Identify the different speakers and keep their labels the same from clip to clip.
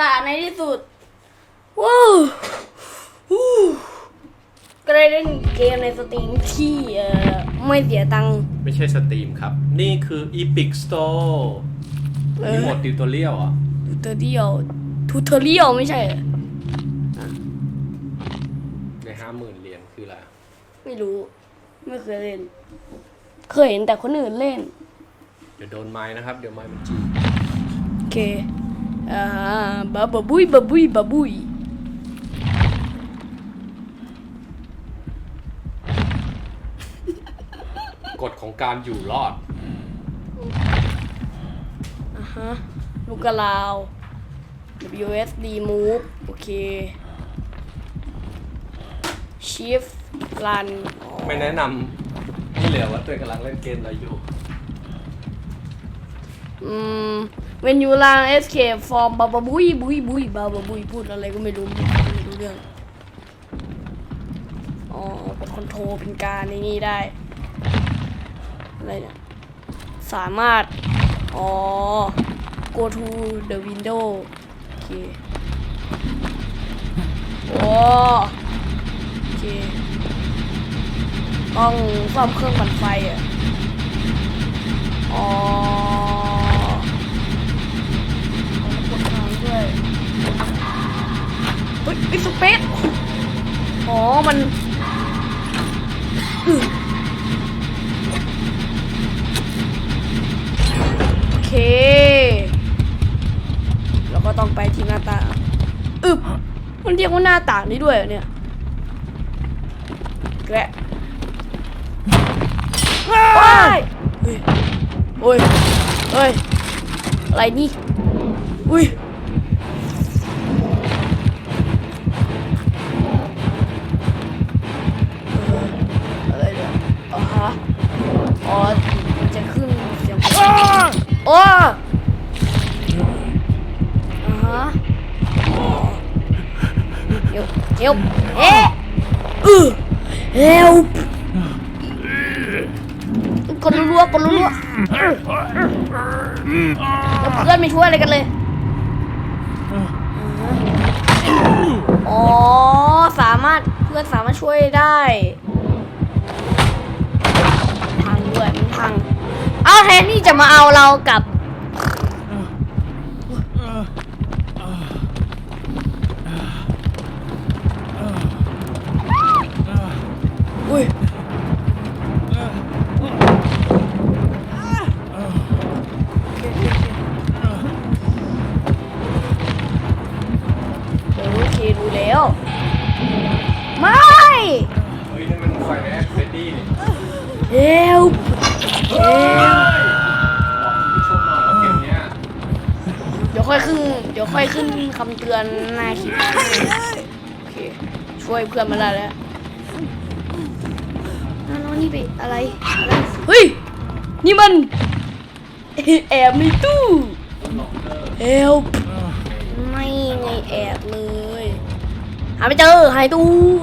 Speaker 1: ล่ะในที่สุดว้าวฮู้ก็ได้เล่นเกมในสตรีมที่เอ่อไม่เสียตังค์
Speaker 2: ไม่ใช่สตรีมครับ นี่คือ Epic Store
Speaker 1: เอ
Speaker 2: มี
Speaker 1: อ
Speaker 2: โหมดติวตอเรียลอะ
Speaker 1: ทูเทอเรียลทูเทอเรียลไม่ใช่เหรอ
Speaker 2: ในห้าหมื่นเหรียญคืออะไร
Speaker 1: ไม่รู้ ไม่เคยเล่น เคยเห็นแต่คนอื่นเล่น
Speaker 2: เดี๋ยวโดนไม้นะครับ เดี๋ยวไม้มันจีบ
Speaker 1: โอเค อ่าบาบาบุยบาบุยบาบุย
Speaker 2: กฎของการอยู่รอด
Speaker 1: อ่าฮะ ลูกกระลาว WSD move โอเค shift run
Speaker 2: ไม่แนะนำนี่เหลือว่าตัวเองกำลังเล่นเกมอะไรอยู่
Speaker 1: อืม when you run escape from บาบาบุยบุยบุยบาบาบุยพูดอะไรก็ไม่รู้ไม่รู้เรื่องอ๋อกดคอนโทรเป็นการในนี้ได้อะไรเนี่ยสามารถ อ๋อ go to the window โอเคโอ้โอเคต้องซ่อมเครื่องปั่นไฟอะ อ๋อเอากดทางด้วยเฮ้ยไอ้สเปซอ๋อ มันโอเคแล้วก็ต้องไปที่หน้าต่างอึบมันเรียกว่าหน้าต่างนี้ด้วยเหรอเนี่ยแกะว้ายเฮ้ยโอ้ย อะไรนี่ อุ้ย ช่วยอะไรกันเลยอ๋อสามารถเพื่อนสามารถช่วยได้พังด้วยมันพังเอาแทนที่จะมาเอาเรากลับ เฮลเฮล
Speaker 2: บอกคุณผู้ชมหน่อยว่าเกมเนี้ย
Speaker 1: เดี๋ยวค่อยขึ้น เดี๋ยวค่อยขึ้นคำเตือนหน้าคลิปโอเค ช่วยเพื่อนมาได้แล้วน้องนี่ไปอะไร อะไร เฮ้ย นี่มัน แอบในตู้เฮลไม่ไงแอบเลย หาไม่เจอ หายตัว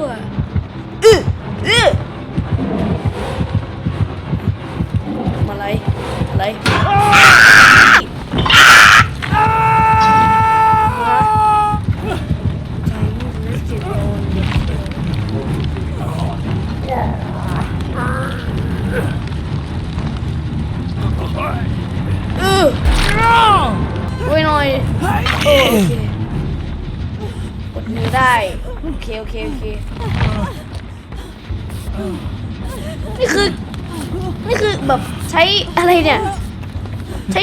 Speaker 1: นี่คือ นี่คือแบบใช้อะไรเนี่ย ใช้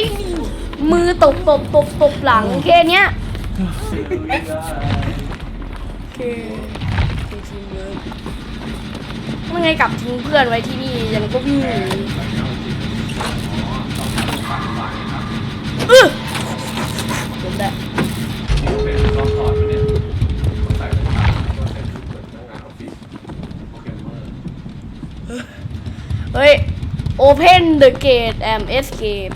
Speaker 1: มือตบตบตบตบหลังแค่เนี้ยโอเคทีมเยอะมันไงกลับทิ้งเพื่อนไว้ที่นี่ยังก็วิ่งหนี
Speaker 2: เฮ้
Speaker 1: ย open the gate and escape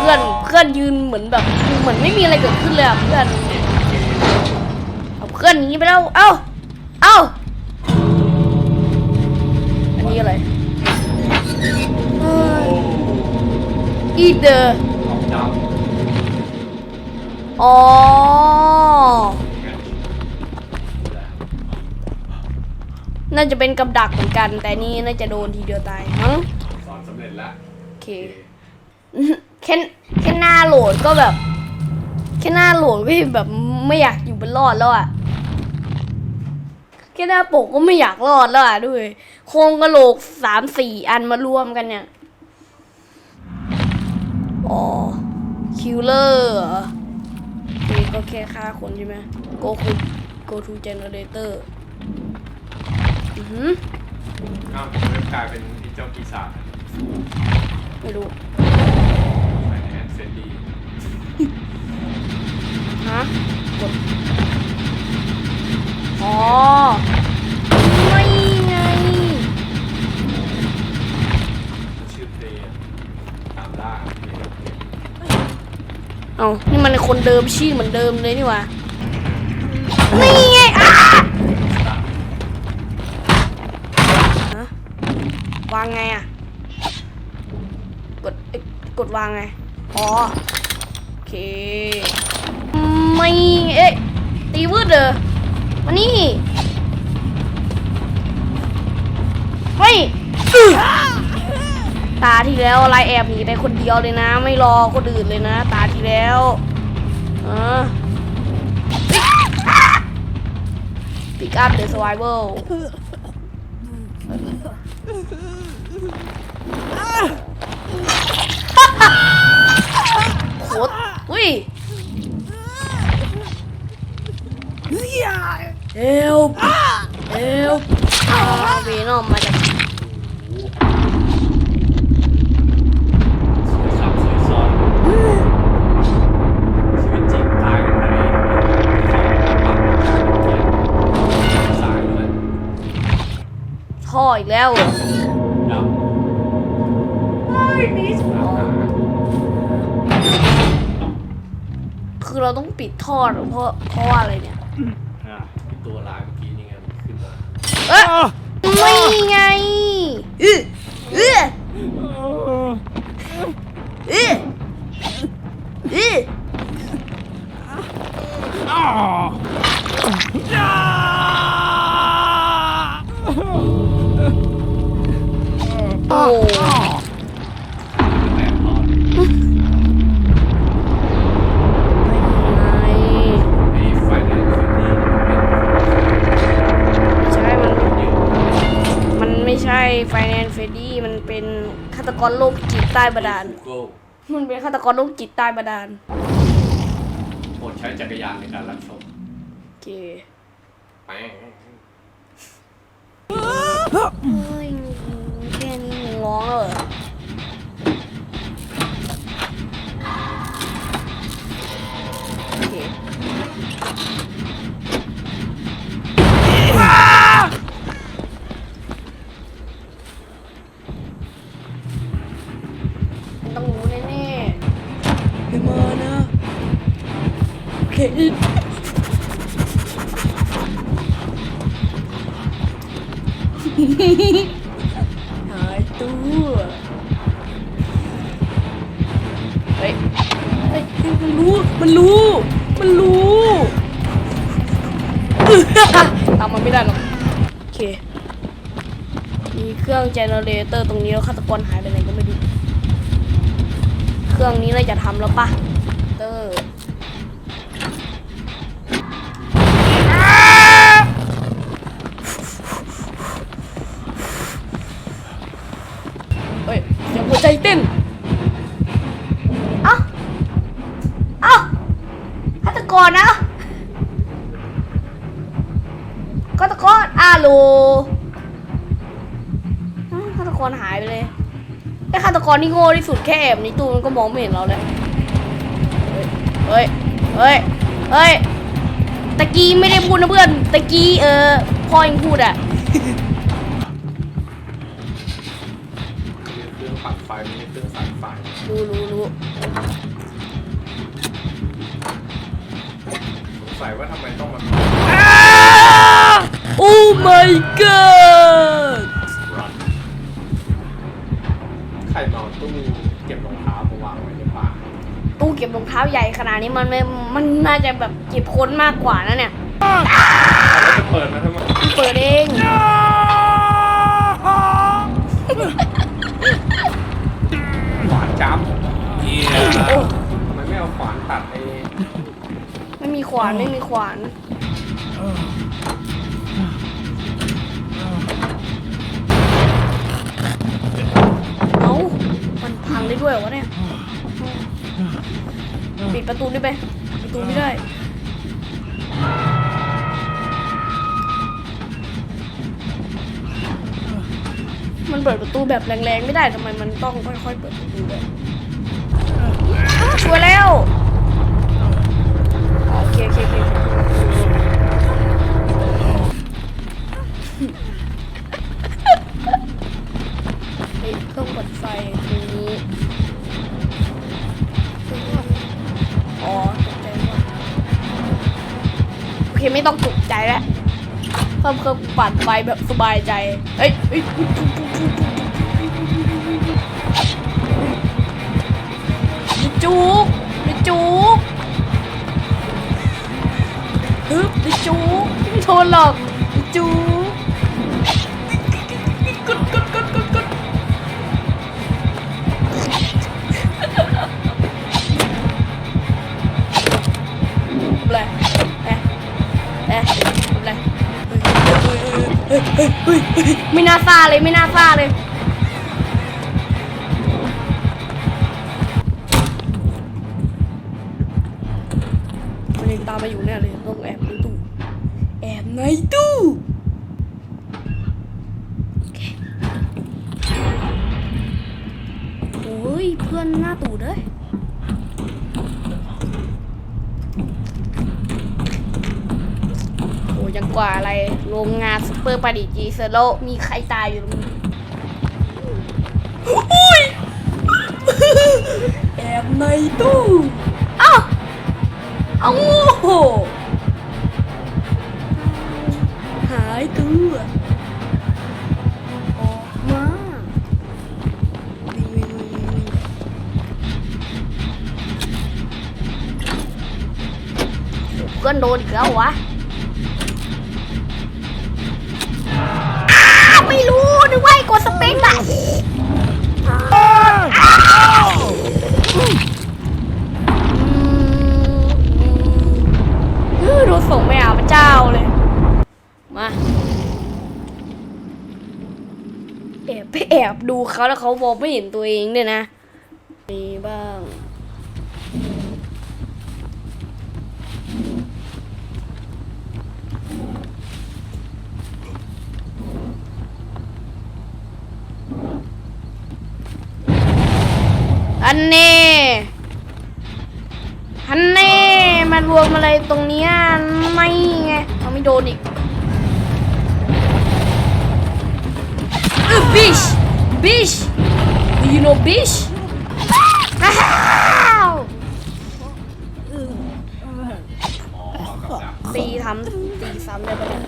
Speaker 1: เพื่อนเพื่อนยืนเหมือนแบบเหมือนไม่มีอะไรเกิดขึ้นเลยอะเพื่อนเอาเพื่อนหนีไปแล้ว เอ้า เอ้า อันนี้อะไรเฮ้ย eat the
Speaker 2: ออ
Speaker 1: น่าจะเป็นกับดักเหมือนกัน แต่นี่น่าจะโดนทีเดียวตายมั้ง
Speaker 2: สอนสำเร็จแล้ว
Speaker 1: โอเคแค่แค่หน้าโหลดก็แบบ แค่หน้าโหลดก็แบบไม่อยากอยู่บนรอดแล้วอะแค่หน้าปกก็ไม่อยากรอดแล้วอะด้วยโครงกระโหลกสามสี่อันมารวมกันเนี่ยอ๋อคิลเลอร์เหรอนี่ก็แค่ฆ่าคนใช่ไหม go to go to generator อื อหือ
Speaker 2: อ้าวเริ่มกลายเป็นที่เจ้าปีศาจ
Speaker 1: ไม่รู้
Speaker 2: ไปแอนเฟรดดี้
Speaker 1: ฮะกดอ๋อไม่ไง
Speaker 2: ชื่อเพลงตามล่าเพลง
Speaker 1: เอานี่มันคนเดิมชื่อเหมือนเดิมเลยนี่หว่านี่ไงอะ วางไงอะกดเอ๊ะกดวางไง อ๋อ โอเค ไม่เอ๊ะตีวืดเด้อมานี่เฮ้ยอื้อตาที่แล้วอะไรแอบหนีไปคนเดียวเลยนะ ไม่รอคนอื่นเลยนะ ตาที่แล้วอ่า Pick up the survival โค แล้วเหรอ
Speaker 2: ดับ
Speaker 1: อ๋อ
Speaker 2: ดับ
Speaker 1: คือเราต้องปิดท่อเหรอเพราะเพราะว่าอะไรเนี่ย
Speaker 2: อะตัวร้ายเมื่อกี้นี่ไงมันขึ้นมา
Speaker 1: เอ๊ะไม่ไงอื้ออื้ออื้ออื้อโอ้
Speaker 2: แตกพอด
Speaker 1: ไม่ไง
Speaker 2: ไอ้ ไฟแนนซ์นี่
Speaker 1: ใช่มัน
Speaker 2: เป็นเยอะ
Speaker 1: มันไม่ใช่ไฟแนนซ์เฟดดี้มันเป็นฆาตกรโรคจิตใต้บาดาล
Speaker 2: Google
Speaker 1: มันเป็นฆาตกรโรคจิตใต้บาดาล
Speaker 2: โปรดใช้จักรยานในการรับชม
Speaker 1: โอเค
Speaker 2: แปง
Speaker 1: เฮ้ยแค่นี้ ตามมันไม่ได้หรอกโอเค มีเครื่องเจเนเรเตอร์ตรงนี้แล้วฆาตกรหายไปไหนก็ไม่รู้เครื่องนี้เราจะทำแล้วปะเตอร์เฮ้ยเสียงหัวใจเต้น เอ้า เอ้าฆาตกรนะฆาตกรอาโลอ้าวฆาตกรหายไปเลยไอ้ฆาตกรที่โง่ที่สุดแค่แอบในตู้มันก็มองไม่เห็นเราเลยเฮ้ยเฮ้ยเฮ้ยตะกี้ไม่ได้พูดนะเพื่อนตะกี้เออพ่อเองพูดอะ
Speaker 2: มีเครื่องปั่นไฟมีเครื่องสายไฟ
Speaker 1: รู้รู้รู้
Speaker 2: สงสัยว่าทำไมต้องมา
Speaker 1: โอ้ my god
Speaker 2: รันใครมาเอาตู้เก็บรองเท้ามาวาง
Speaker 1: ท้าใหญ่ขนาดนี้มันไม่มันน่าจะแบบเจ็บคนมากกว่านะเนี่ย
Speaker 2: แล้วจะเปิดมาทำไม
Speaker 1: มันเปิดเอง
Speaker 2: ขวานจ้ำ
Speaker 1: โอ้
Speaker 2: ทำไมไม่เอาขวานตัดไอ้
Speaker 1: ไม่มีขวานไม่มีขวาน เอ้า มันพังได้วยเหรอวะเนี่ย ปิดประตูได้ไหมประตูไม่ได้ มันเปิดประตูแบบแรงๆไม่ได้ทำไมมันต้องค่อยๆเปิดประตูด้วยช่วยแล้วโอเคโอเคโอเคเฮ้ยเครื่องกดไฟ ไม่ต้องตกใจแล้วเพิ่มเพิ่มปั่นไปแบบสบายใจเฮ้ยเฮ้ยไม่จุกไปจุกฮึบไปจูไม่โทนหรอกไปจุก ไม่น่าซ่าเลยไม่น่าซ่าเลยมันยังตามมาอยู่แน่เลยต้องแอบในตู้แอบในตู้โอ้ยเพื่อนหน้าตู่เด้ย ยังกว่าอะไรโรงงานซุปเปอร์ปาดิจีเซโลมีใครตายอยู่ตรงนี้อุ้ยแอบในตู้เอ้าเอาโง่หายตัวออกมาวิ่งวิ่งวิ่งวิ่งเพื่อนโดนอีกแล้ววะ กดสเปกอะเออโดนส่งไปหาพระเจ้าเลย มาแอบไปแอบดูเขาแล้วเขามองไม่เห็นตัวเองเนี่ยนะมีบ้าง อันนี้อันนี้มารวมอะไรตรงเนี้ยไม่ไงเขาไม่โดนอีกเออบิชบิช do you know bish อ้าว
Speaker 2: อ๋อกับดัก
Speaker 1: ตีทำตีซ้ำได้ปะเนี่ย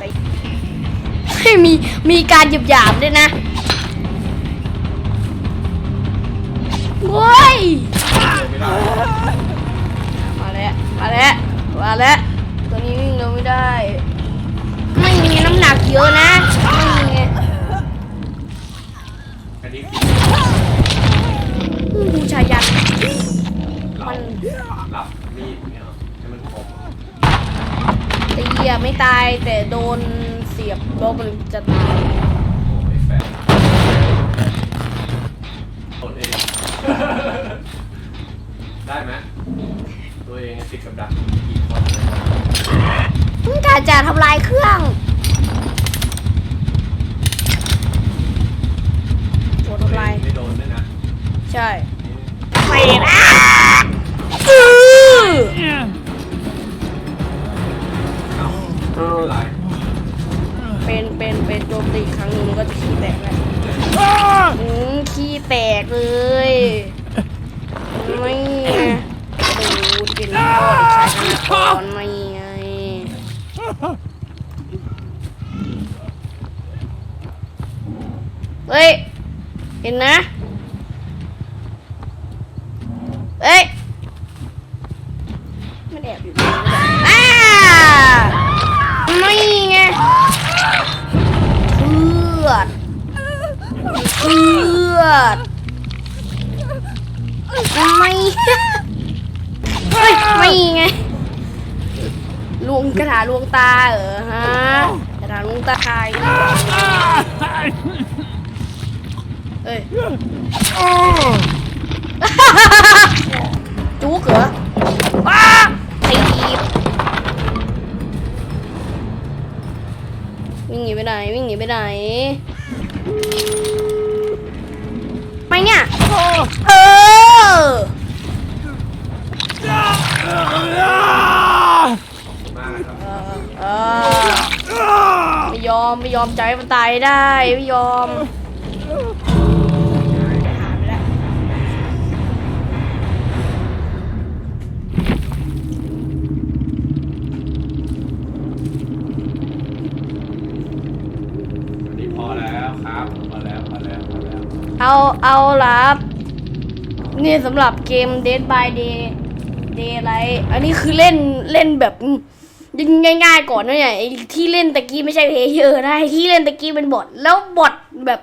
Speaker 1: ตีให้มีมีการหยาบหยาบๆด้วยนะ เว้ย
Speaker 2: ไม่ได้
Speaker 1: มาแล้ว มาแล้ว มาแล้ว ตัวนี้วิ่งเร็วไม่ได้ ไม่มีน้ำหนักเยอะนะ ไม่มีไง
Speaker 2: อันนี้
Speaker 1: อืมบูชายัน
Speaker 2: เรา
Speaker 1: มัน
Speaker 2: รับมีดเนี่ยเหรอให้มันคม
Speaker 1: ตีอะไม่ตายแต่โดนเสียบลบมันจะตาย
Speaker 2: โอ้ไม่แฟร์ตนเอง ได้ไหมตัวเองติดกับดักกี่คนเลย
Speaker 1: มึงกาจะทำลายเครื่องโอ้ทำลาย
Speaker 2: ไม่โดนด้วยนะ
Speaker 1: ใช่
Speaker 2: นี่
Speaker 1: ไม่นะ ดไม่เฮ้ยไม่ไงลวงกระถาลวงตาเหรอฮะกระถาลวงตาใครเอ้ยจุกเหรอว้าตีบวิ่งหนีไปไหนวิ่งหนีไปไหน เออเออไม่ยอมไม่ยอมใจมันตายได้ ไม่ยอม เอาเอาละครับนี่สำหรับเกม Dead by Day Daylight อันนี้คือเล่นเล่นแบบง่ายๆก่อนนะเนี่ยไอ้ที่เล่นตะกี้ไม่ใช่เพเยอร์นะไอ้ที่เล่นตะกี้เป็นบอทแล้วบอทแบบ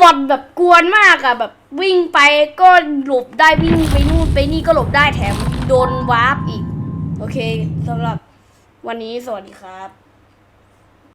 Speaker 1: บอทแบบกวนมากอะแบบวิ่งไปก็หลบได้วิ่งไปนู่นไปนี่ก็หลบได้แถมโดนวาร์ปอีก โอเคสำหรับวันนี้สวัสดีครับ